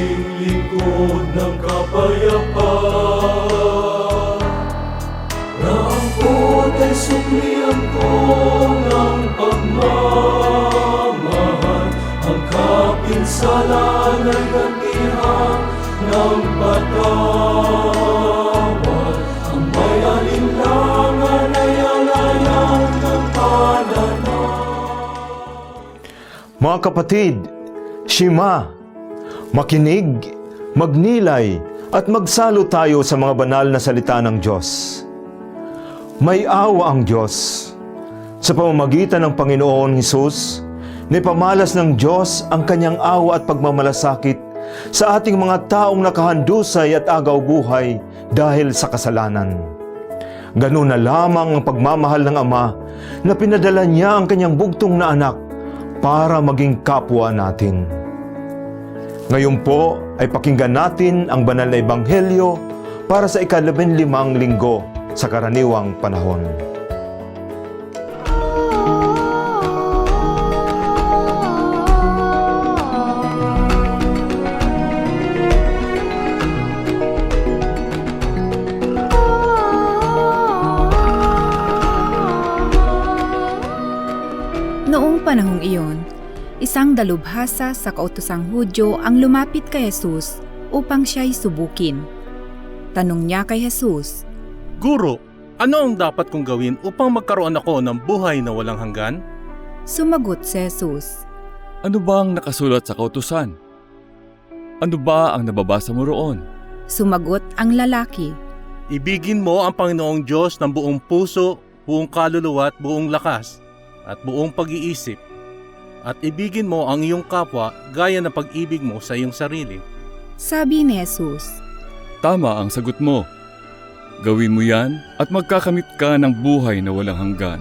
Aking lingkod ng kapayapaan. Na ang kot ay suklian ko ng pagmamahal. Ang kapinsalan ay natihan ng patawad. Ang may alinlangan ay alayan ng pananaw. Mga kapatid, Shema makinig, magnilay, at magsalo tayo sa mga banal na salita ng Diyos. May awa ang Diyos. Sa pamamagitan ng Panginoon Hesus, nipamalas ng Diyos ang kanyang awa at pagmamalasakit sa ating mga taong nakahandusay at agaw buhay dahil sa kasalanan. Ganun na lamang ang pagmamahal ng Ama na pinadala niya ang kanyang bugtong na anak para maging kapwa natin. Ngayon po ay pakinggan natin ang banal na ebanghelyo para sa ikalabing limang linggo sa karaniwang panahon. Noong panahong iyon, isang dalubhasa sa kautosang Hudyo ang lumapit kay Jesus upang siya'y subukin. Tanong niya kay Jesus, Guro, ano ang dapat kong gawin upang magkaroon ako ng buhay na walang hanggan? sumagot si Jesus, Ano ba ang nakasulat sa kautusan? Ano ba ang nababasa mo roon? Sumagot ang lalaki, Ibigin mo ang Panginoong Diyos ng buong puso, buong kaluluwa at buong lakas, at buong pag-iisip. At ibigin mo ang iyong kapwa gaya ng pag-ibig mo sa iyong sarili. Sabi ni Jesus, Tama ang sagot mo. Gawin mo yan at magkakamit ka ng buhay na walang hanggan.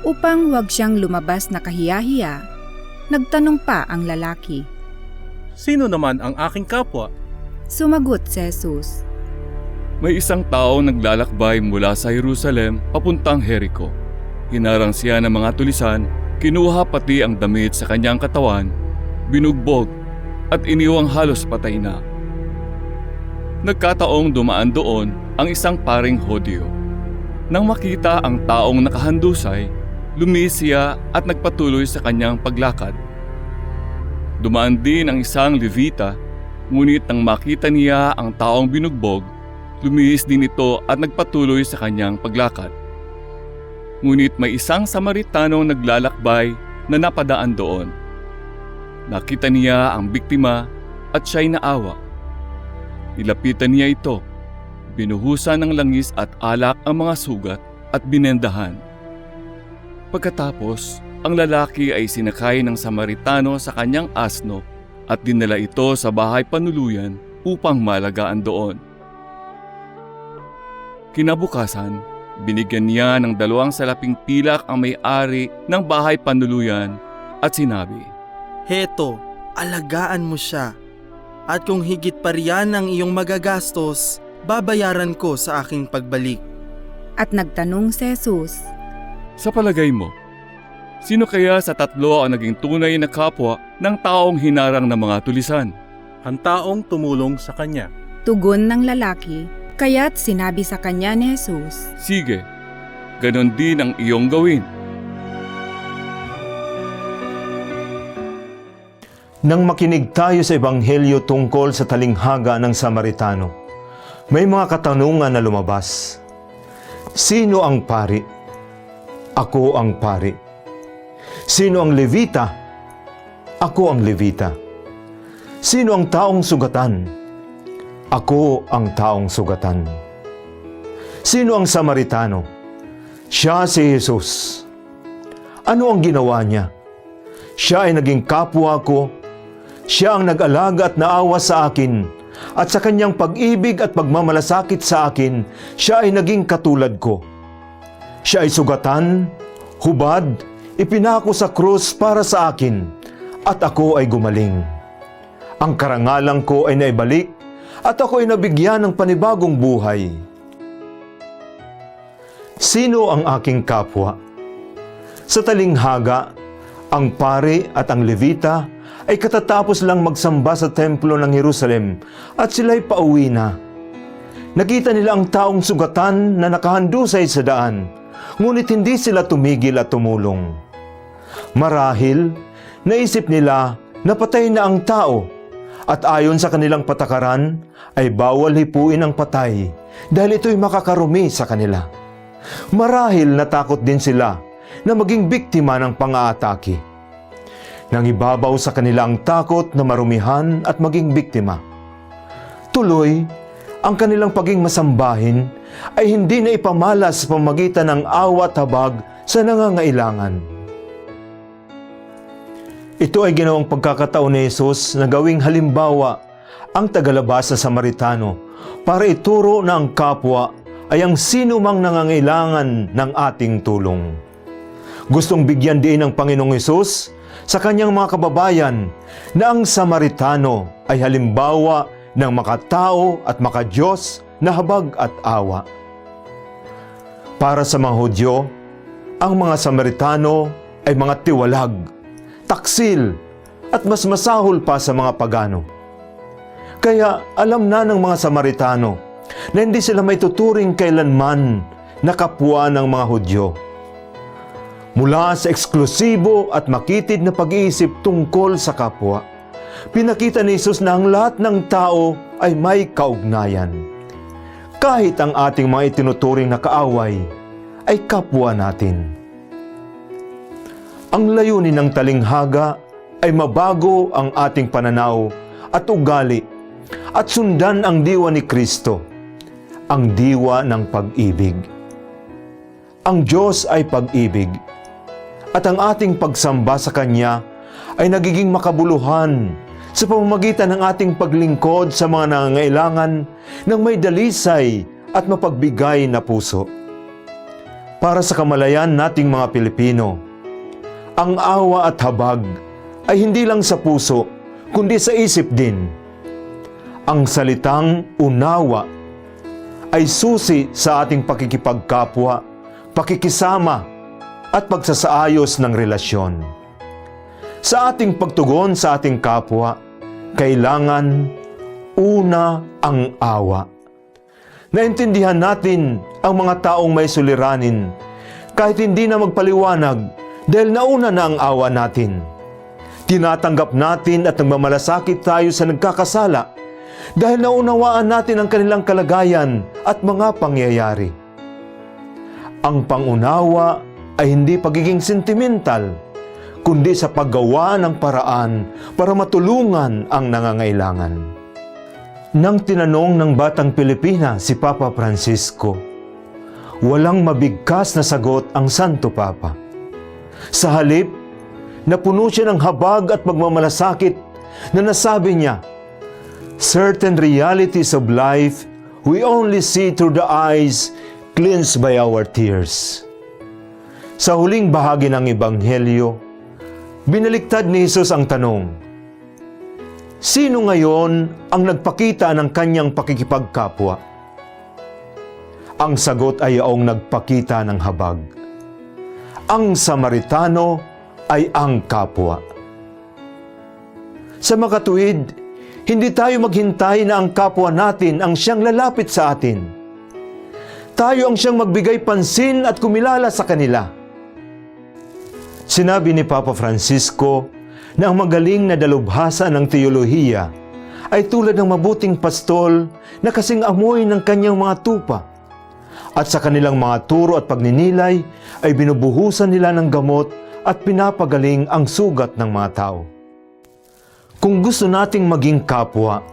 upang wag siyang lumabas na kahiyahiya, nagtanong pa ang lalaki. Sino naman ang aking kapwa? Sumagot si Jesus, May isang tao naglalakbay mula sa Jerusalem papuntang Jericho. Hinarang siya ng mga tulisan, kinuha pati ang damit sa kanyang katawan, binugbog at iniwang halos patay na. Nagkataong dumaan doon ang isang paring hodyo. Nang makita ang taong nakahandusay, lumihis siya at nagpatuloy sa kanyang paglakad. Dumaan din ang isang Levita, ngunit nang makita niya ang taong binugbog, lumihis din ito at nagpatuloy sa kanyang paglakad. Ngunit may isang Samaritanong naglalakbay na napadaan doon. Nakita niya ang biktima at siya'y naawa. Nilapitan niya ito, binuhusan ng langis at alak ang mga sugat at binendahan. Pagkatapos, ang lalaki ay sinakay ng Samaritano sa kanyang asno at dinala ito sa bahay panuluyan upang malagaan doon. Kinabukasan, binigyan niya ng dalawang salaping pilak ang may-ari ng bahay panuluyan at sinabi, Heto, alagaan mo siya. At kung higit pa riyan ang iyong magagastos, babayaran ko sa aking pagbalik. at nagtanong si Jesus, Sa palagay mo, sino kaya sa tatlo ang naging tunay na kapwa ng taong hinarang ng mga tulisan? Ang taong tumulong sa kanya. tugon ng lalaki, kaya't sinabi sa kanya ni Jesus, Sige, ganon din ang iyong gawin. Nang makinig tayo sa ebanghelyo tungkol sa talinghaga ng Samaritano, may mga katanungan na lumabas. Sino ang pari? Ako ang pari. Sino ang levita? Ako ang levita. Sino ang taong sugatan? Ako ang taong sugatan. Sino ang Samaritano? Siya si Jesus. Ano ang ginawa niya? Siya ay naging kapwa ko. Siya ang nag-alaga at naawa sa akin. At sa kanyang pag-ibig at pagmamalasakit sa akin, siya ay naging katulad ko. Siya ay sugatan, hubad, ipinako sa krus para sa akin, at ako ay gumaling. Ang karangalan ko ay naibalik, at ako ay nabigyan ng panibagong buhay. Sino ang aking kapwa? Sa talinghaga, ang pare at ang levita ay katatapos lang magsamba sa templo ng Jerusalem at sila'y pauwi na. Nakita nila ang taong sugatan na nakahandusay sa daan, ngunit hindi sila tumigil at tumulong. Marahil, naisip nila na patay na ang tao at ayon sa kanilang patakaran ay bawal hipuin ang patay dahil ito'y makakarumi sa kanila. Marahil natakot din sila na maging biktima ng pang-aatake. Nang ibabaw sa kanila ang takot na marumihan at maging biktima. Tuloy, ang kanilang paging masambahin ay hindi na ipamalas sa pamagitan ng awa at habag sa nangangailangan. Ito ay ginawang pagkakataon ni Jesus na gawing halimbawa ang tagalabas sa Samaritano para ituro na ang kapwa ay ang sino mang nangangailangan ng ating tulong. Gustong bigyan din ng Panginoong Hesus sa kanyang mga kababayan na ang Samaritano ay halimbawa ng makatao at makadiyos na habag at awa. Para sa mga Hudyo, ang mga Samaritano ay mga tiwalag, taksil, at mas masahol pa sa mga pagano. Kaya alam na ng mga Samaritano na hindi sila may tuturing kailanman na kapwa ng mga Hudyo. Mula sa eksklusibo at makitid na pag-iisip tungkol sa kapwa, pinakita ni Jesus na ang lahat ng tao ay may kaugnayan. Kahit ang ating mga itinuturing na kaaway ay kapwa natin. Ang layunin ng talinghaga ay mabago ang ating pananaw at ugali at sundan ang diwa ni Kristo, ang diwa ng pag-ibig. Ang Diyos ay pag-ibig at ang ating pagsamba sa Kanya ay nagiging makabuluhan sa pamamagitan ng ating paglingkod sa mga nangangailangan ng may dalisay at mapagbigay na puso. Para sa kamalayan nating mga Pilipino, ang awa at habag ay hindi lang sa puso, kundi sa isip din. Ang salitang unawa ay susi sa ating pakikipagkapwa, pakikisama, at pagsasaayos ng relasyon. Sa ating pagtugon sa ating kapwa, kailangan una ang awa. Naintindihan natin ang mga taong may suliranin kahit hindi na magpaliwanag dahil nauna na ang awa natin. Tinatanggap natin at nagmamalasakit tayo sa nagkakasala dahil naunawaan natin ang kanilang kalagayan at mga pangyayari. Ang pangunawa ay hindi pagiging sentimental, kundi sa paggawa ng paraan para matulungan ang nangangailangan. Nang tinanong ng batang Pilipina si Papa Francisco, walang mabigkas na sagot ang Santo Papa. Sa halip, napuno siya ng habag at magmamalasakit na nasabi niya, Certain realities of life we only see through the eyes cleansed by our tears. Sa huling bahagi ng Ebanghelyo, binaliktad ni Jesus ang tanong, Sino ngayon ang nagpakita ng kanyang pakikipagkapwa? Ang sagot ay yaong nagpakita ng habag. Ang Samaritano ay ang kapwa. Sa makatuwid, hindi tayo maghintay na ang kapwa natin ang siyang lalapit sa atin. Tayo ang siyang magbigay pansin at kumilala sa kanila. Sinabi ni Papa Francisco na ang magaling na dalubhasa ng teolohiya ay tulad ng mabuting pastol na kasing amoy ng kanyang mga tupa. At sa kanilang mga turo at pagninilay ay binubuhusan nila ng gamot at pinapagaling ang sugat ng mga tao. Kung gusto nating maging kapwa,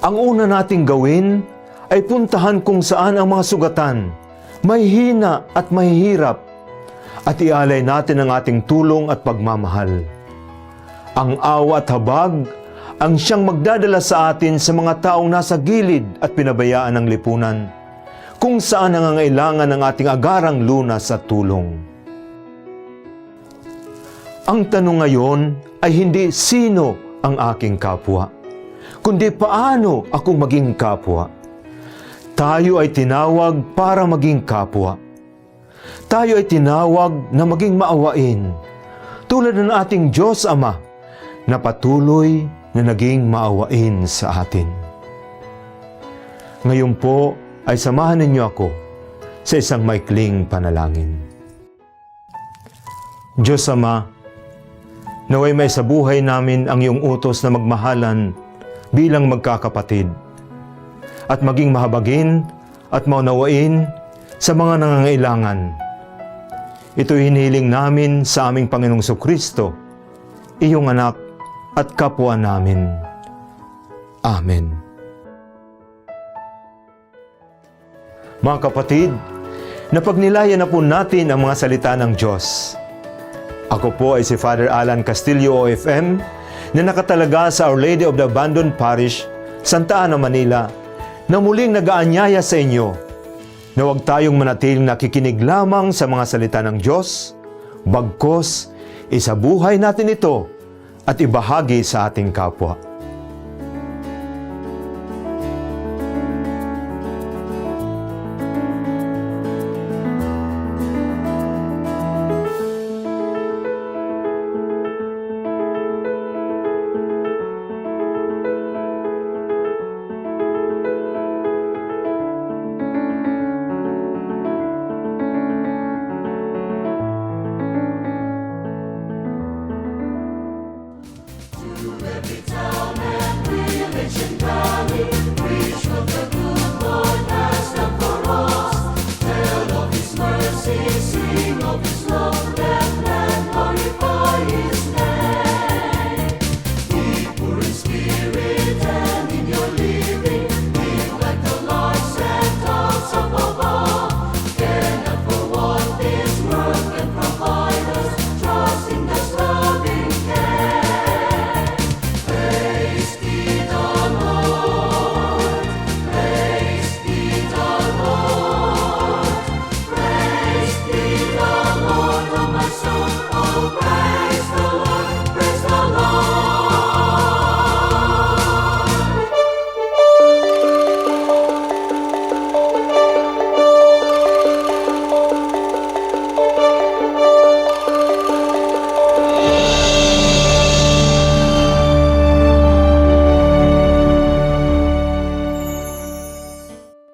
ang una nating gawin ay puntahan kung saan ang mga sugatan, may hina at mahihirap, at ialay natin ang ating tulong at pagmamahal. Ang awa at habag ang siyang magdadala sa atin sa mga taong nasa gilid at pinabayaan ng lipunan, kung saan nangangailangan ng ating agarang lunas at tulong. Ang tanong ngayon ay hindi sino ang aking kapwa, kundi paano ako maging kapwa. Tayo ay tinawag para maging kapwa. Tayo ay tinawag na maging maawain, tulad ng ating Diyos Ama na patuloy na naging maawain sa atin. Ngayon po, ay samahan ninyo ako sa isang maikling panalangin. Diyos Ama, naway may sa buhay namin ang iyong utos na magmahalan bilang magkakapatid at maging mahabagin at maunawain sa mga nangangailangan. Ito hinihiling namin sa aming Panginoong Kristo, iyong anak at kapwa namin. Amen. Mga kapatid, napagnilayan na po natin ang mga salita ng Diyos. Ako po ay si Father Alan Castillo OFM na nakatalaga sa Our Lady of the Abandoned Parish, Santa Ana, Manila, na muling nagaanyaya sa inyo na huwag tayong manatiling nakikinig lamang sa mga salita ng Diyos, bagkos, isabuhay natin ito at ibahagi sa ating kapwa.